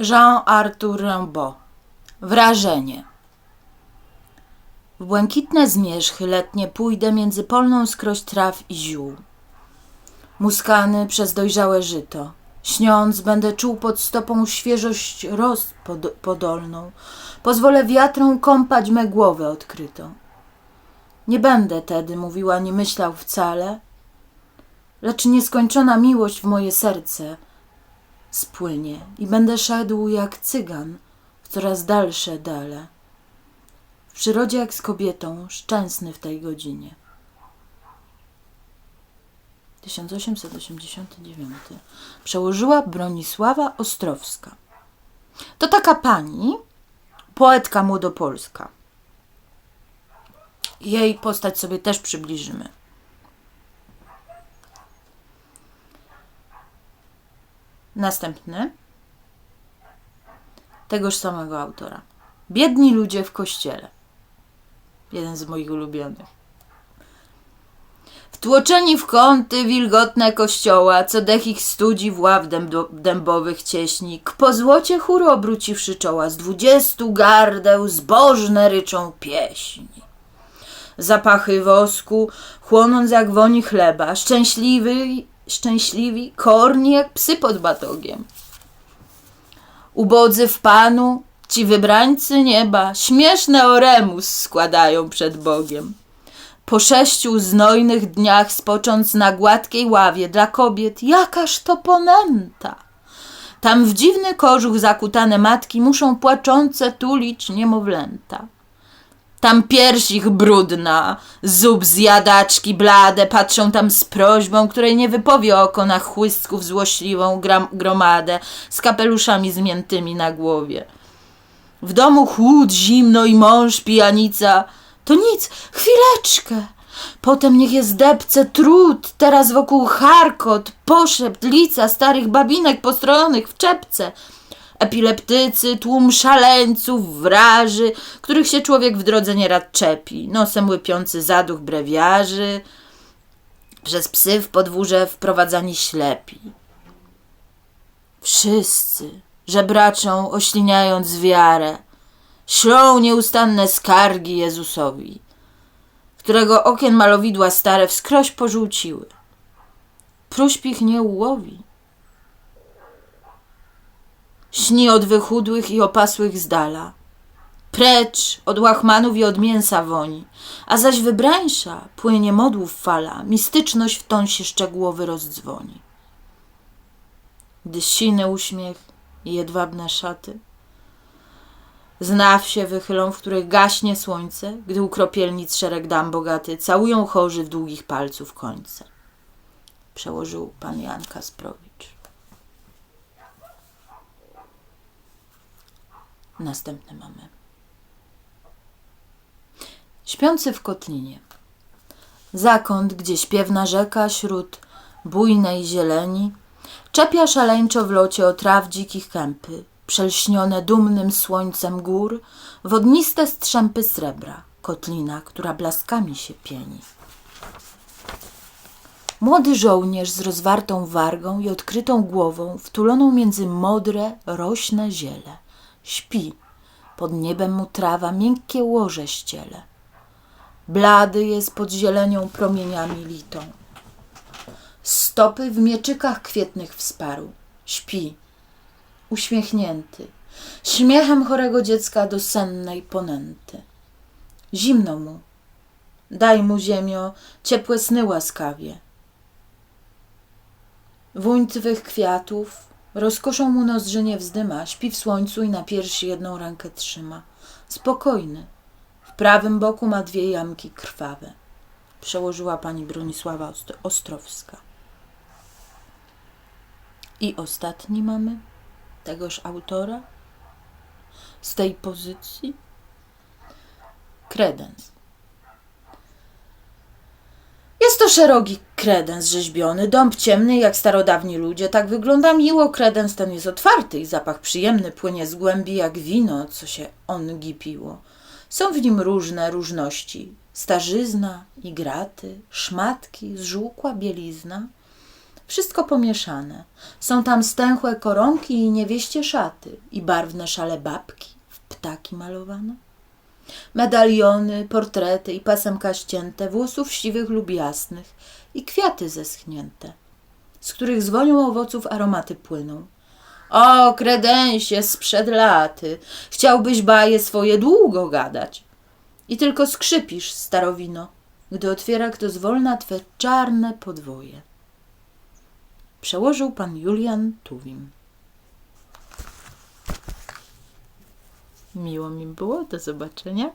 Jean Arthur Rimbaud. Wrażenie. W błękitne zmierzchy letnie pójdę między polną skroś traw i ziół. Muskany przez dojrzałe żyto. Śniąc, będę czuł pod stopą świeżość roz pod, podolną. Pozwolę wiatrom kąpać me głowę odkrytą. Nie będę tedy mówiła, nie myślał wcale, lecz nieskończona miłość w moje serce spłynie i będę szedł jak cygan w coraz dalsze dale. W przyrodzie jak z kobietą, szczęsny w tej godzinie. 1889. Przełożyła Bronisława Ostrowska. To taka pani, poetka młodopolska. Jej postać sobie też przybliżymy. Następny. Tegoż samego autora. Biedni ludzie w kościele. Jeden z moich ulubionych. Wtłoczeni w kąty wilgotne kościoła, co dech ich studzi w ław dębo- dębowych cieśni, k po złocie chór obróciwszy czoła, z dwudziestu gardeł zbożne ryczą pieśni. Zapachy wosku, chłonąc jak woni chleba, szczęśliwy, szczęśliwi, korni jak psy pod batogiem. Ubodzy w Panu, ci wybrańcy nieba, śmieszne oremus składają przed Bogiem. Po sześciu znojnych dniach spocząc na gładkiej ławie dla kobiet, jakaż to ponęta! Tam w dziwny kożuch zakutane matki muszą płaczące tulić niemowlęta. Tam pierś ich brudna, zub zjadaczki blade patrzą tam z prośbą, której nie wypowie oko na chłystków złośliwą gromadę z kapeluszami zmiętymi na głowie. W domu chłód, zimno i mąż pijanica. To nic, chwileczkę. Potem niech jest depce trud, teraz wokół charkot, poszept, lica starych babinek postrojonych w czepce. Epileptycy, tłum szaleńców, wraży, których się człowiek w drodze nieraz czepi, nosem łypiący zaduch brewiarzy, przez psy w podwórze wprowadzani ślepi. Wszyscy żebraczą, ośliniając wiarę, ślą nieustanne skargi Jezusowi, którego okien malowidła stare wskroś porzuciły. Próśb ich nie ułowi. Śni od wychudłych i opasłych z dala. Precz od łachmanów i od mięsa woni, a zaś wybrańsza płynie modłów fala, mistyczność w tąsie szczegółowy rozdzwoni. Gdy siny uśmiech i jedwabne szaty, Znaw się wychylą, w których gaśnie słońce, gdy u kropielnic szereg dam bogaty całują chorzy w długich palców końce. Przełożył pan Jan Kasprowicz. Następne mamy. Śpiący w kotlinie. Zakąt, gdzie śpiewna rzeka śród bujnej zieleni czepia szaleńczo w locie o traw dzikich kępy, przelśnione dumnym słońcem gór, wodniste strzępy srebra, kotlina, która blaskami się pieni. Młody żołnierz z rozwartą wargą i odkrytą głową, wtuloną między modre, rośne ziele, śpi. Pod niebem mu trawa miękkie łoże ściele. Blady jest pod zielenią promieniami litą. Stopy w mieczykach kwietnych wsparł. Śpi, uśmiechnięty, śmiechem chorego dziecka do sennej ponęty. Zimno mu, daj mu ziemio ciepłe sny łaskawie. Wóń twych kwiatów rozkoszą mu nozdrze nie wzdyma, śpi w słońcu i na piersi jedną rękę trzyma. Spokojny, w prawym boku ma dwie jamki krwawe. Przełożyła pani Bronisława Ost- Ostrowska. I ostatni mamy tegoż autora z tej pozycji? Kredens. Jest to szeroki kredens rzeźbiony, dąb ciemny jak starodawni ludzie. Tak wygląda miło. Kredens ten jest otwarty i zapach przyjemny płynie z głębi jak wino, co się on gipiło. Są w nim różne różności. Starzyzna i graty, szmatki, zżółkła bielizna. Wszystko pomieszane. Są tam stęchłe koronki i niewieście szaty i barwne szale babki w ptaki malowane. Medaliony, portrety i pasemka ścięte, włosów siwych lub jasnych i kwiaty zeschnięte, z których z owoców aromaty płyną. O, kredensie sprzed laty, chciałbyś baje swoje długo gadać. I tylko skrzypisz, starowino, gdy otwiera kto zwolna twe czarne podwoje. Przełożył pan Julian Tuwim. Miło mi było, do zobaczenia.